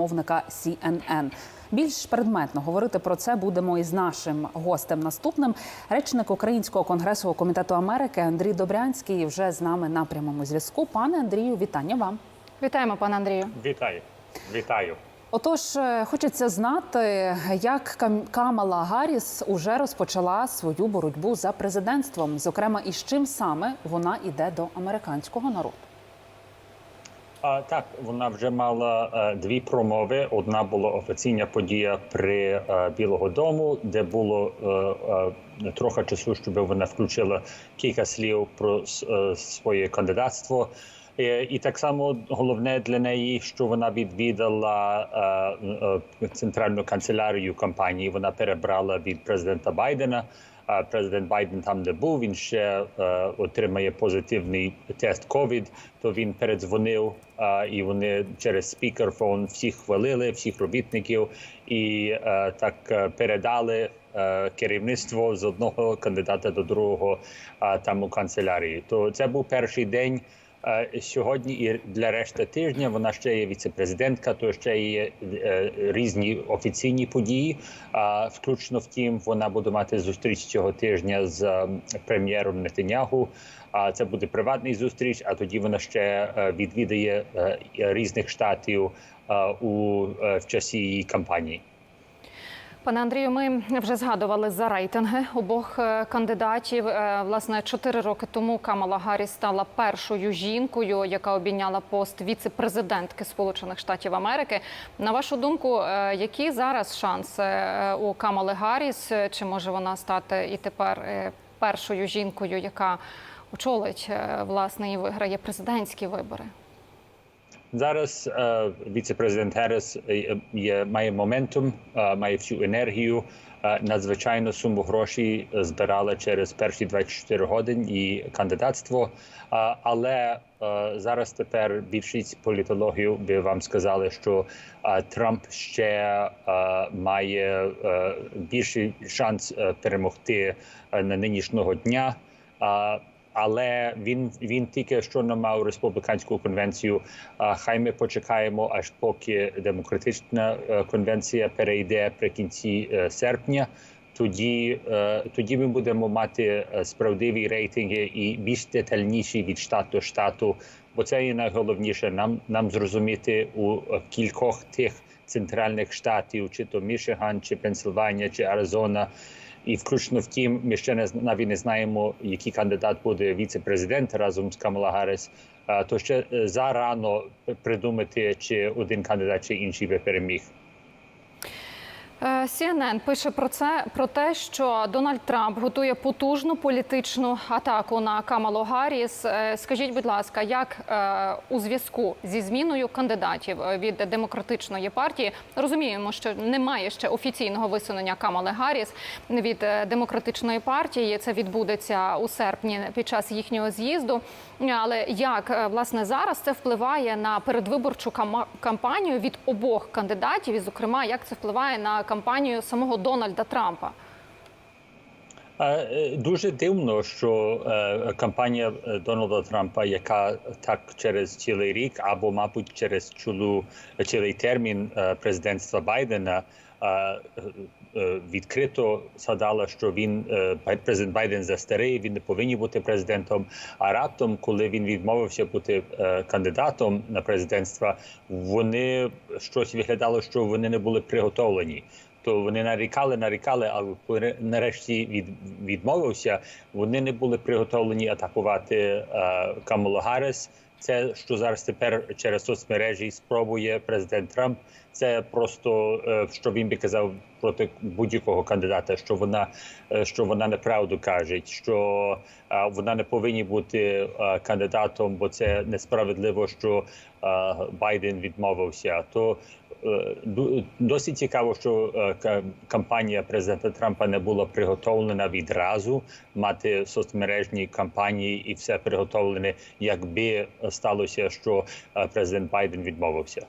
мовника CNN. Більш предметно говорити про це будемо із нашим гостем наступним. Речник Українського конгресового комітету Америки Андрій Добрянський вже з нами на прямому зв'язку. Пане Андрію, вітання вам. Вітаємо, пане Андрію. Вітаю, вітаю. Отож, е, хочеться знати, як Кам- Камала Гарріс уже розпочала свою боротьбу за президентством. Зокрема, і з чим саме вона йде до американського народу. А, так, вона вже мала е, дві промови. Одна була офіційна подія при е, Білого Дому, де було е, трохи часу, щоб вона включила кілька слів про своє кандидатство. І так само головне для неї, що вона відвідала центральну канцелярію кампанії. Вона перебрала від президента Байдена. Президент Байден там не був. Він ще е, отримає позитивний тест ковід. То він передзвонив, е, і вони через спікерфон всіх хвалили, всіх робітників, і е, так передали керівництво з одного кандидата до другого там у канцелярії. То це був перший день. Е, Сьогодні і для решти тижня вона ще є віцепрезидентка, то ще є е, різні офіційні події. Включно втім, вона буде мати зустріч цього тижня з е, прем'єром Нетанягу. А це буде приватний зустріч. А тоді вона ще відвідає різних штатів у в часі її кампанії. Пане Андрію, ми вже згадували за рейтинги обох е, кандидатів. Е, Власне, чотири роки тому Камала Гарріс стала першою жінкою, яка обійняла пост віце-президентки Сполучених Штатів Америки. На вашу думку, е, які зараз шанси у Камали Гарріс? Чи може вона стати і тепер першою жінкою, яка очолить власне і виграє президентські вибори? Зараз е, віце-президент Герес е, є, має моментум, е, має всю енергію. Надзвичайно суму грошей збирала через перші 24 години і кандидатство. Але зараз тепер більшість політологів би вам сказали, що Трамп ще має більший шанс перемогти на нинішнього дня. Але він він тільки що не мав республіканську конвенцію. Хай ми почекаємо, аж поки демократична е, конвенція перейде при кінці е, серпня. Тоді, е, тоді ми будемо мати справдиві рейтинги і більш детальніші від штату до штату. Бо це є найголовніше нам нам зрозуміти у кількох тих центральних штатів, чи то Мішиган, чи Пенсильванія, чи Аризона. І включно втім, ми ще не навіть не знаємо, який кандидат буде віце-президент разом з Камала Гарес, А, То ще е, зарано придумати, чи один кандидат, чи інший би переміг. Е, CNN пише про це про те, що Дональд Трамп готує потужну політичну атаку на Камалу Гарріс. Е, Скажіть, будь ласка, як е, у зв'язку зі зміною кандидатів від демократичної партії розуміємо, що немає ще офіційного висунення Камали Гарріс від демократичної партії. Це відбудеться у серпні під час їхнього з'їзду. Але як власне зараз це впливає на передвиборчу кампанію від обох кандидатів, і зокрема, як це впливає на кампанію самого Дональда Трампа? Е, Дуже дивно, що е, кампанія е, Дональда Трампа, яка так через цілий рік, або, мабуть, через чулу цілий термін президентства Байдена. Е, Відкрито згадала, що він е, президент Байден застарий, він не повинен бути президентом. А раптом, коли він відмовився бути е, кандидатом на президентство, вони щось виглядало, що вони не були приготовлені то вони нарікали, нарікали, але нарешті від, відмовився, вони не були приготовлені атакувати Камалу Гарріс. Це що зараз тепер через соцмережі спробує президент Трамп. Це просто е, що він би казав проти будь-якого кандидата, що вона е, що вона неправду каже, що е, вона не повинна бути кандидатом, бо це несправедливо, що Байден відмовився. То досить цікаво, що е, кампанія президента Трампа не була приготовлена відразу мати соцмережні кампанії і все приготовлене, якби сталося, що е, президент Байден відмовився.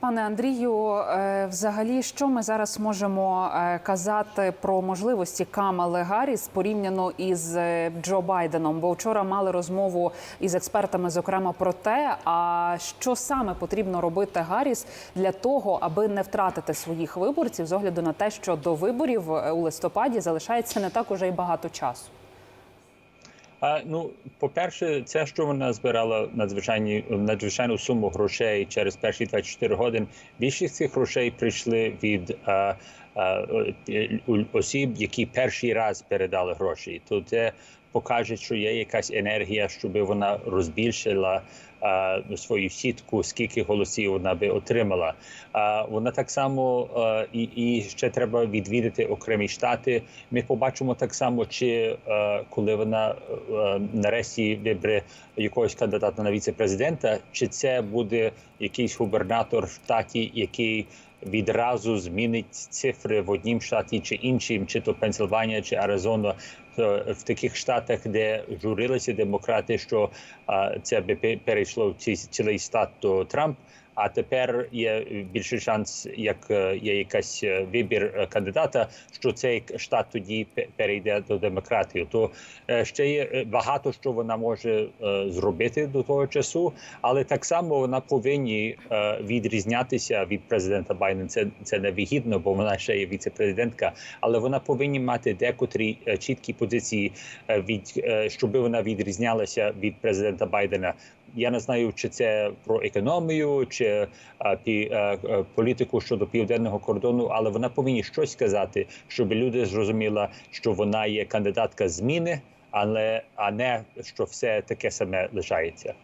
Пане Андрію, е, взагалі, що ми зараз можемо е, казати про можливості Камали Гарріс порівняно із е, Джо Байденом? Бо вчора мали розмову із експертами, зокрема про те, а що саме потрібно робити Гарріс для того, аби не втратити своїх виборців з огляду на те, що до виборів у листопаді залишається не так уже й багато часу. А, ну, по-перше, це, що вона збирала надзвичайні надзвичайну суму грошей через перші 24 години. Більшість цих грошей прийшли від а, а, е, осіб, які перший раз передали гроші. То це покаже, що є якась енергія, щоб вона розбільшила свою сітку, скільки голосів вона би отримала. Вона так само і, і ще треба відвідати окремі штати. Ми побачимо так само, чи е, коли вона е, нарешті вибере якогось кандидата на віце-президента, чи це буде якийсь губернатор в штаті, який відразу змінить цифри в однім штаті чи іншим, чи то Пенсильванія, чи Аризона. В таких штатах, де журилися демократи, що це би перейшло в ці- цілий штат до Трамп. А тепер є більший шанс, як е, є якась е, вибір е, кандидата, що цей штат тоді перейде до демократії. То ще є багато що вона може зробити до того часу, але так само вона повинні відрізнятися від президента Байдена. Це це невигідно, бо вона ще є віце-президентка, але вона повинні мати декотрі чіткі позиції від щоб вона відрізнялася від президента Байдена. Я не знаю, чи це про економію, чи а, пі, а, політику щодо південного кордону, але вона повинні щось сказати, щоб люди зрозуміли, що вона є кандидатка зміни, але а не що все таке саме лишається.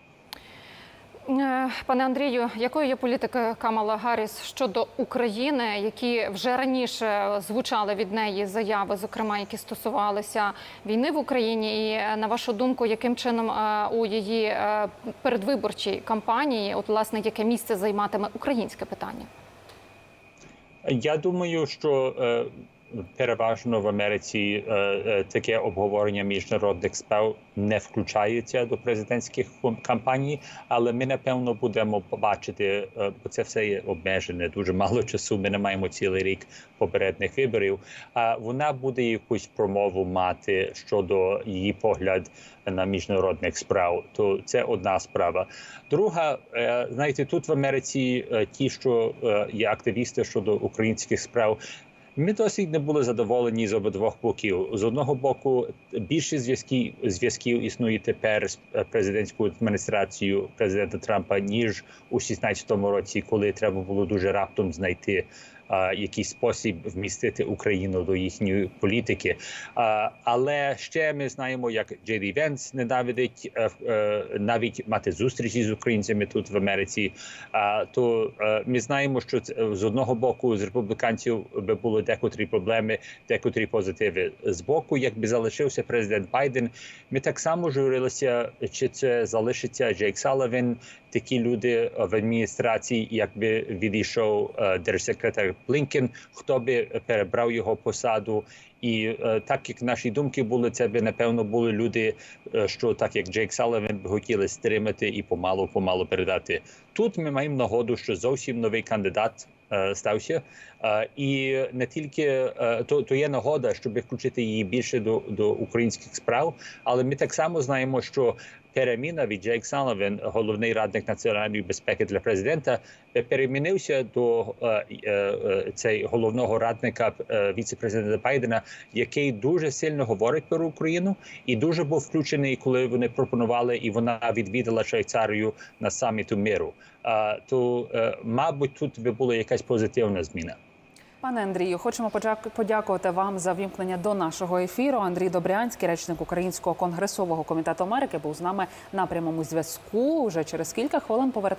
Е, Пане Андрію, якою є політика Камала Гарріс щодо України, які вже раніше звучали від неї заяви, зокрема які стосувалися війни в Україні, і е, на вашу думку, яким чином е, у її передвиборчій кампанії, от власне яке місце займатиме українське питання? Я думаю, що переважно в Америці е, е, таке обговорення міжнародних справ не включається до президентських кам- кампаній, але ми напевно будемо побачити, е, бо це все є обмежене. Дуже мало часу. Ми не маємо цілий рік попередніх виборів. А вона буде якусь промову мати щодо її погляд на міжнародних справ. То це одна справа. Друга, знаєте, тут в Америці ті, що є активісти щодо українських справ. Ми досить не були задоволені з обидвох боків. З одного боку, більше зв'язків зв'язків існує тепер з е, президентською адміністрацією президента Трампа ніж у 16-му році, коли треба було дуже раптом знайти якийсь спосіб вмістити Україну до їхньої політики. Але ще ми знаємо, як Джей Венс ненавидить е, е, навіть мати зустрічі з українцями тут в Америці. А, то е, ми знаємо, що з одного боку з республіканців би були декотрі проблеми, декотрі позитиви. З боку, якби залишився президент Байден, ми так само журилися, чи це залишиться Джейк Салавін, такі люди в адміністрації, якби відійшов е, держсекретар Блінкен, хто би перебрав його посаду. І е, так як наші думки були, це би напевно були люди, е, що так як Джейк Салавін би хотіли стримати і помалу помалу передати. Тут ми маємо нагоду, що зовсім новий кандидат е, стався, Е, і не тільки е, то, то є нагода, щоб включити її більше до, до українських справ, але ми так само знаємо, що переміна від Джейк Салавін, головний радник національної безпеки для президента, е, перемінився до е, е, е, цей головного радника е, віце-президента Байдена, який дуже сильно говорить про Україну і дуже був включений, коли вони пропонували, і вона відвідала Швейцарію на саміту миру. То, е, мабуть, тут би була якась позитивна зміна. Пане Андрію, хочемо подяку- подякувати вам за вімкнення до нашого ефіру. Андрій Добрянський, речник Українського конгресового комітету Америки, був з нами на прямому зв'язку. Вже через кілька хвилин повертаємо.